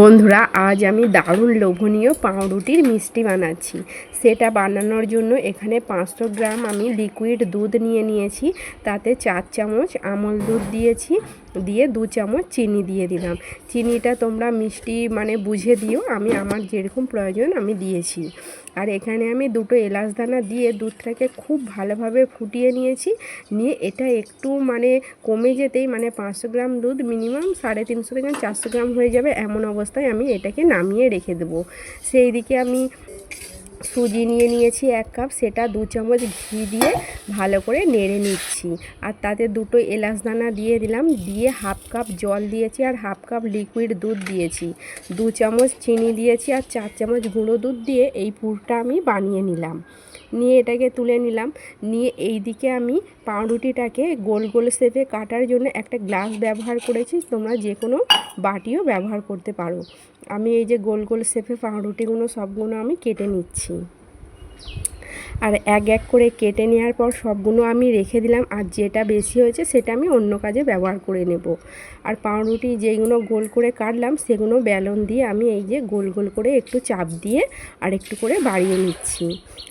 বন্ধুরা, আজ আমি দারুণ লোভনীয় পাউরুটির মিষ্টি বানাচ্ছি। সেটা বানানোর জন্য এখানে পাঁচশো গ্রাম আমি লিকুইড দুধ নিয়ে নিয়েছি। তাতে চার চামচ আমল দুধ দিয়েছি, দিয়ে দু চামচ চিনি দিয়ে দিলাম। চিনিটা তোমরা মিষ্টি মানে বুঝে দিও, আমি আমার যেরকম প্রয়োজন আমি দিয়েছি। আর এখানে আমি দুটো এলাচ দানা দিয়ে দুধটাকে খুব ভালোভাবে ফুটিয়ে নিয়েছি। নিয়ে এটা একটু মানে কমে যেতেই মানে পাঁচশো গ্রাম দুধ মিনিমাম সাড়ে তিনশো থেকে চারশো গ্রাম হয়ে যাবে। এমন অবস্থায় আমি এটাকে নামিয়ে রেখে দেবো। সেই দিকে আমি সুজি নিয়ে নিয়েছি এক কাপ, সেটা দু চামচ ঘি দিয়ে ভালো করে নেড়ে নিচ্ছি। আর তাতে দুটো এলাচ দানা দিয়ে দিলাম, দিয়ে হাফ কাপ জল দিয়েছি আর হাফ কাপ লিকুইড দুধ দিয়েছি। দু চামচ চিনি দিয়েছি আর চার চামচ গুঁড়ো দুধ দিয়ে এই পুরটা আমি বানিয়ে নিলাম। নিয়ে এটাকে তুলে নিলাম। নিয়ে এই দিকে আমি পাউরুটিটাকে গোল গোল শেপে কাটার জন্য একটা গ্লাস ব্যবহার করেছি। তোমরা যে কোনো বাটিও ব্যবহার করতে পারো। আমি এই যে গোল গোল শেপে পাউরুটিগুলো সবগুলো আমি কেটে নিচ্ছি। আর এক এক করে কেটে নেওয়ার পর সবগুলো আমি রেখে দিলাম আর যেটা বেশি হয়েছে সেটা আমি অন্য কাজে ব্যবহার করে নেব। আর পাউরুটি যেগুলো গোল করে কাটলাম সেগুলো বেলন দিয়ে আমি এই যে গোল গোল করে একটু চাপ দিয়ে আর একটু করে বাড়িয়ে নিচ্ছি।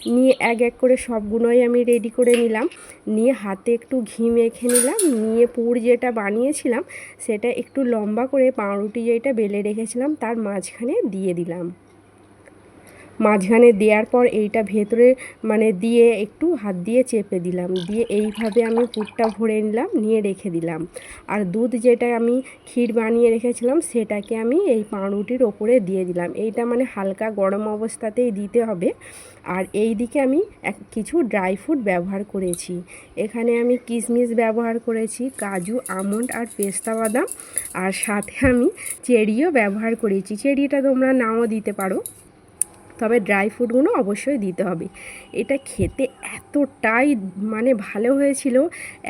নিয়ে এক এক করে সবগুলোই আমি রেডি করে নিলাম। নিয়ে হাতে একটু ঘি মেখে নিলাম। নিয়ে পুর যেটা বানিয়েছিলাম সেটা একটু লম্বা করে পাউরুটি যেটা বেলে রেখেছিলাম তার মাঝখানে দিয়ে দিলাম। মাঝখানে দেওয়ার পর এইটা ভেতরে মানে দিয়ে একটু হাত দিয়ে চেপে দিলাম। দিয়ে এইভাবে আমি পুরটা ভরে নিলাম, নিয়ে রেখে দিলাম। আর দুধ যেটা আমি ক্ষীর বানিয়ে রেখেছিলাম, সেটাকে আমি এই পাউরুটির ওপরে দিয়ে দিলাম। এইটা মানে হালকা গরম অবস্থাতেই দিতে হবে। আর এই দিকে আমি এক কিছু ড্রাই ফ্রুট ব্যবহার করেছি। এখানে আমি কিশমিশ ব্যবহার করেছি, কাজু, আমন্ড আর পেস্তা বাদাম। আর সাথে আমি চেরিও ব্যবহার করেছি। চেরিটা তোমরা নাও দিতে পারো। তবে ড্রাই ফ্রুটগুলো অবশ্যই দিতে হবে। এটা খেতে এতটাই মানে ভালো হয়েছিল,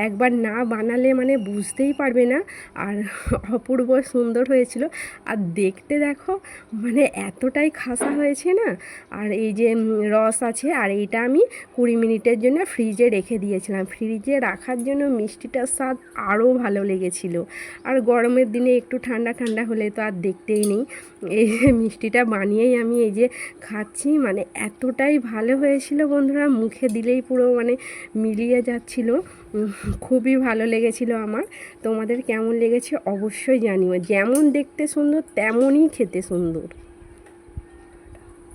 একবার না বানালে মানে বুঝতেই পারবে না, আর অপূর্ব সুন্দর হয়েছিল। আর দেখতে দেখো মানে এতটাই খাসা হয়েছে না? আর এই যে রস আছে, আর এইটা আমি কুড়ি মিনিটের জন্য ফ্রিজে রেখে দিয়েছিলাম। ফ্রিজে রাখার জন্য মিষ্টিটার স্বাদ আরও ভালো লেগেছিল। আর গরমের দিনে একটু ঠান্ডা ঠান্ডা হলে তো আর দেখতেই নেই। এই মিষ্টিটা বানিয়েই আমি এই যে খাচ্ছি মানে এতটাই ভালো হয়েছিল বন্ধুরা, মুখে দিলেই পুরো মানে মিলিয়ে যাচ্ছিল। খুবই ভালো লেগেছিল আমার। তোমাদের কেমন লেগেছে অবশ্যই জানিও। যেমন দেখতে সুন্দর, তেমনই খেতে সুন্দর।